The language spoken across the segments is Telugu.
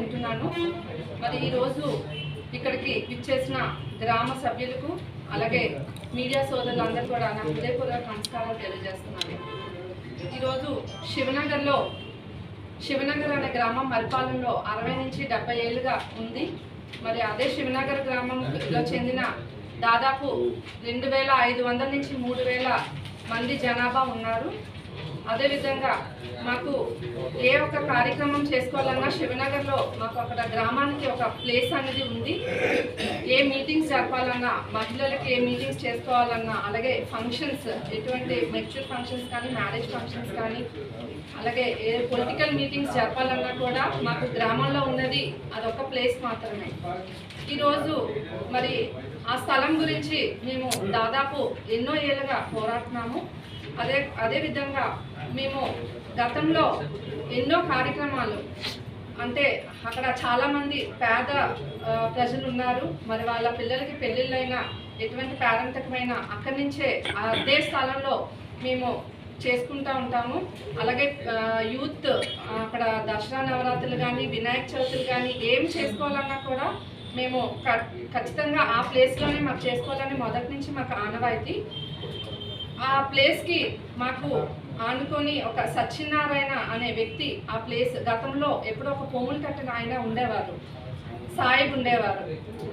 ఉంటున్నాను. మరి ఈరోజు ఇక్కడికి విచ్చేసిన గ్రామ సభ్యులకు అలాగే మీడియా సోదరులందరూ కూడా నా హృదయపూర్వక నమస్కారాలు తెలియజేస్తున్నాను. ఈరోజు శివనగర్లో శివనగర్ అనే గ్రామం మరిపాలెంలో అరవై నుంచి డెబ్బై ఏళ్ళుగా ఉంది. మరి అదే శివనగర్ గ్రామంలో చెందిన దాదాపు రెండు వేల ఐదు వందల నుంచి మూడు వేల మంది జనాభా ఉన్నారు. అదేవిధంగా మాకు ఏ ఒక్క కార్యక్రమం చేసుకోవాలన్నా శివనగర్లో మాకు అక్కడ గ్రామానికి ఒక ప్లేస్ అనేది ఉంది. ఏ మీటింగ్స్ జరపాలన్నా మహిళలకి ఏ మీటింగ్స్ చేసుకోవాలన్నా అలాగే ఫంక్షన్స్ ఎటువంటి మెచ్యూర్ ఫంక్షన్స్ కానీ మ్యారేజ్ ఫంక్షన్స్ కానీ అలాగే ఏ పొలిటికల్ మీటింగ్స్ జరపాలన్నా కూడా మాకు గ్రామంలో ఉన్నది అదొక ప్లేస్ మాత్రమే. ఈరోజు మరి ఆ స్థలం గురించి మేము దాదాపు ఎన్నో ఏళ్ళుగా పోరాడుతున్నాము. అదే అదేవిధంగా మేము గతంలో ఎన్నో కార్యక్రమాలు అంటే అక్కడ చాలామంది పేద ప్రజలు ఉన్నారు మరి వాళ్ళ పిల్లలకి పెళ్ళిళ్ళైనా ఎటువంటి పేరంతకమైన అక్కడి నుంచే అదే స్థలంలో మేము చేసుకుంటూ ఉంటాము. అలాగే యూత్ అక్కడ దసరా నవరాత్రులు కానీ వినాయక చవితులు కానీ ఏం చేసుకోవాలన్నా కూడా మేము క- ఖచ్చితంగా ఆ ప్లేస్లోనే మాకు చేసుకోవాలని మొదటి నుంచి మాకు ఆనవాయితీ. ఆ ప్లేస్కి మాకు ఆనుకొని ఒక సత్యనారాయణ అనే వ్యక్తి ఆ ప్లేస్ గతంలో ఎప్పుడో ఒక పొమ్ములు కట్టిన ఆయన ఉండేవారు. సాయిబ్ ఉండేవారు.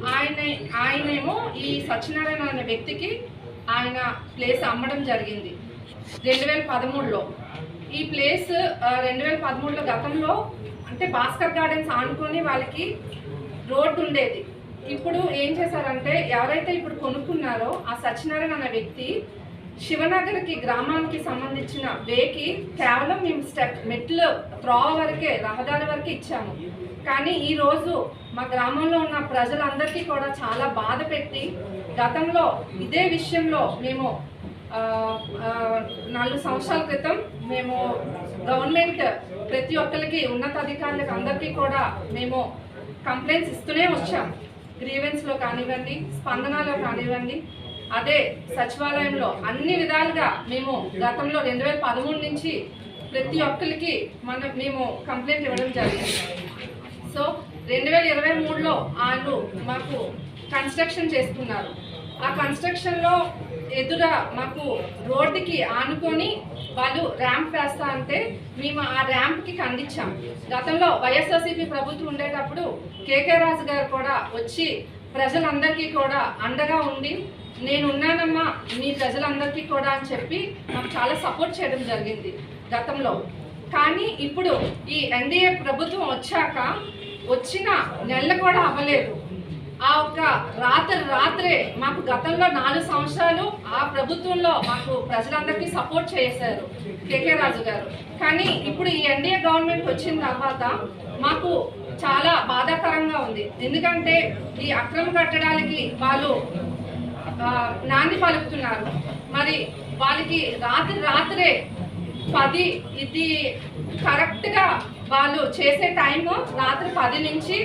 ఆయన ఆయనేమో ఈ సత్యనారాయణ అనే వ్యక్తికి ఆయన ప్లేస్ అమ్మడం జరిగింది. రెండు వేల పదమూడులో. ఈ ప్లేస్ రెండు వేల పదమూడులో గతంలో అంటే భాస్కర్ గార్డెన్స్ ఆనుకొని వాళ్ళకి రోడ్డు ఉండేది ఇప్పుడు ఏం చేశారంటే ఎవరైతే ఇప్పుడు కొనుక్కున్నారో ఆ సత్యనారాయణ అనే వ్యక్తి శివనగర్కి గ్రామానికి సంబంధించిన వేకి కేవలం మేము స్టెప్ మెట్లు త్రోవ వరకే రహదారి వరకే ఇచ్చాము. కానీ ఈరోజు మా గ్రామంలో ఉన్న ప్రజలందరికీ కూడా చాలా బాధ పెట్టి గతంలో ఇదే విషయంలో మేము నాలుగు సంవత్సరాల క్రితం మేము గవర్నమెంట్ ప్రతి ఒక్కరికి ఉన్నతాధికారులకు అందరికీ కూడా మేము కంప్లైంట్స్ ఇస్తూనే వచ్చాం. గ్రీవెన్స్లో కానివ్వండి స్పందనలో కానివ్వండి అదే సచివాలయంలో అన్ని విధాలుగా మేము గతంలో రెండు వేల పదమూడు నుంచి ప్రతి ఒక్కరికి మన మేము కంప్లైంట్ ఇవ్వడం జరిగింది. సో రెండు వేల ఇరవై మూడులో వాళ్ళు మాకు కన్స్ట్రక్షన్ చేసుకున్నారు. ఆ కన్స్ట్రక్షన్లో ఎదుర మాకు రోడ్డుకి ఆనుకొని వాళ్ళు ర్యాంప్ వేస్తా అంటే మేము ఆ ర్యాంప్కి ఖండించాం గతంలో వైఎస్ఆర్సీపీ ప్రభుత్వం ఉండేటప్పుడు కేకే రాజు గారు కూడా వచ్చి ప్రజలందరికీ కూడా అండగా ఉండి నేను ఉన్నానమ్మా మీ ప్రజలందరికీ కూడా అని చెప్పి మాకు చాలా సపోర్ట్ చేయడం జరిగింది గతంలో. కానీ ఇప్పుడు ఈ ఎన్డీఏ ప్రభుత్వం వచ్చాక వచ్చిన నెల కూడా అవ్వలేదు. ఆ ఒక్క రాత్రి రాత్రే మాకు గతంలో నాలుగు సంవత్సరాలు ఆ ప్రభుత్వంలో మాకు ప్రజలందరికీ సపోర్ట్ చేశారు కేకే రాజు గారు. కానీ ఇప్పుడు ఈ ఎన్డీఏ గవర్నమెంట్ వచ్చిన తర్వాత మాకు చాలా బాధాకరంగా ఉంది. ఎందుకంటే ఈ అక్రమ కట్టడాలకి వాళ్ళు నాంది పలుకుతున్నారు. మరి వాళ్ళకి రాత్రి రాత్రే పది ఇది కరెక్ట్గా వాళ్ళు చేసే టైము రాత్రి పది నుంచి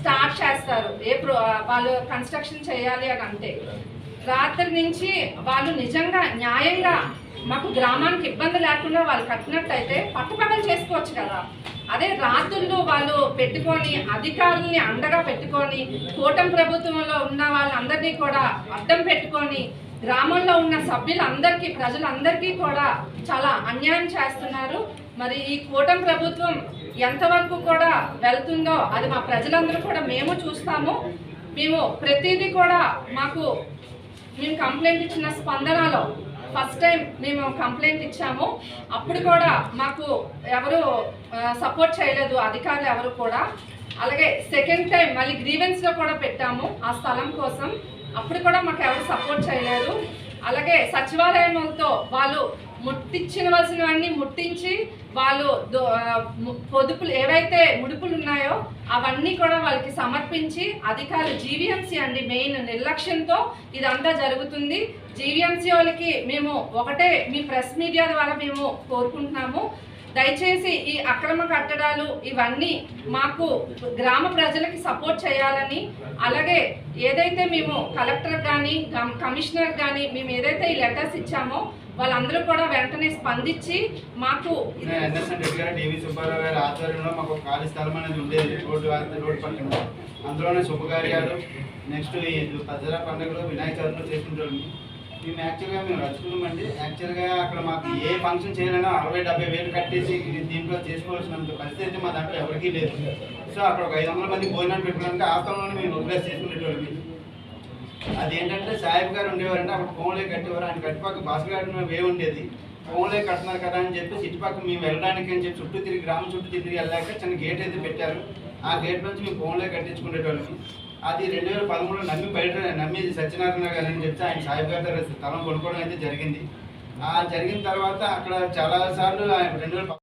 స్టార్ట్ చేస్తారు. ఏ ప్రో వాళ్ళు కన్స్ట్రక్షన్ చేయాలి అని అంటే. రాత్రి నుంచి వాళ్ళు నిజంగా న్యాయంగా మాకు గ్రామానికి ఇబ్బంది లేకుండా వాళ్ళు కట్టినట్టయితే పట్టుపగలు చేసుకోవచ్చు కదా. అదే రాత్రులు వాళ్ళు పెట్టుకొని అధికారుల్ని అండగా పెట్టుకొని కూటమి ప్రభుత్వంలో ఉన్న వాళ్ళందరినీ కూడా అడ్డం పెట్టుకొని గ్రామంలో ఉన్న సభ్యులందరికీ ప్రజలందరికీ కూడా చాలా అన్యాయం చేస్తున్నారు. మరి ఈ కూటమి ప్రభుత్వం ఎంతవరకు కూడా వెళ్తుందో అది మా ప్రజలందరూ కూడా మేము చూస్తాము. మేము ప్రతిదీ కూడా మాకు మేము కంప్లైంట్ ఇచ్చిన స్పందనలో ఫస్ట్ టైం మేము కంప్లైంట్ ఇచ్చాము. అప్పుడు కూడా మాకు ఎవరు సపోర్ట్ చేయలేదు అధికారులు ఎవరు కూడా. అలాగే సెకండ్ టైం మళ్ళీ గ్రీవెన్స్లో కూడా పెట్టాము ఆ స్థలం కోసం. అప్పుడు కూడా మాకు ఎవరు సపోర్ట్ చేయలేదు. అలాగే సచివాలయంతో వాళ్ళు ముట్టించవలసినవన్నీ ముట్టించి వాళ్ళు దో- పొదుపులు ఏవైతే ముడుపులు ఉన్నాయో అవన్నీ కూడా వాళ్ళకి సమర్పించి అధికారులు జీవీఎంసీ అండి మెయిన్ నిర్లక్ష్యంతో ఇదంతా జరుగుతుంది. జీవీఎంసీ వాళ్ళకి మేము ఒకటే మీ ప్రెస్ మీడియా ద్వారా మేము కోరుకుంటున్నాము. దయచేసి ఈ అక్రమ కట్టడాలు ఇవన్నీ మాకు గ్రామ ప్రజలకి సపోర్ట్ చేయాలని అలాగే ఏదైతే మేము కలెక్టర్ కానీ కమిషనర్ కానీ మేము ఏదైతే ఈ లెటర్స్ ఇచ్చామో వాళ్ళందరూ కూడా వెంటనే స్పందించి మాకు నేను గారు డివి సుబ్బారావు గారి ఆధ్వర్యంలో మాకు ఖాళీ స్థలం అనేది ఉండేది రోడ్డు రోడ్డు పక్కన. అందులోనే శుభకార్యాలు నెక్స్ట్ ఈ దసరా పండుగలు వినాయక చవితిలో చేసుకుంటాం మేము యాక్చువల్గా మేము రచుకున్నామండి యాక్చువల్గా అక్కడ మాకు ఏ ఫంక్షన్ చేయాలన్నా అరవై డెబ్బై వేలు కట్టేసి దీంట్లో చేసుకోవాల్సినంత పరిస్థితి అయితే మా దాంట్లో ఎవరికీ లేదు. సో అక్కడ ఒక ఐదు వందల మంది భోజనాలు పెట్టుకోవడానికి ఆ స్థలంలోనే మేము రిప్లేస్ చేసుకునేటోళ్ళం. అది ఏంటంటే సాహిబ్ గారు ఉండేవారంటే అక్కడ ఫోన్లే కట్టేవారు. ఆయన కట్టుపక్క బస్ గారు వే ఉండేది? ఫోన్లే కడుతున్నారు కదా అని చెప్పి ఇటుపక్క మేము వెళ్ళడానికి అని చెప్పి చుట్టూ తిరిగి గ్రామం చుట్టూ తిరిగి వెళ్ళాక చిన్న గేట్ అయితే పెట్టారు. ఆ గేట్ నుంచి మేము ఫోన్లే కట్టించుకునేటోళ్ళం. అది రెండు వేల పదమూడులో నమ్మి బయట నమ్మి సత్యనారాయణ గారు అని చెప్తే ఆయన సాహిబ్ గారి దగ్గర స్థలం కొనుక్కోవడం అయితే జరిగింది. ఆ జరిగిన తర్వాత అక్కడ చాలా సార్లు ఆయన రెండు వేల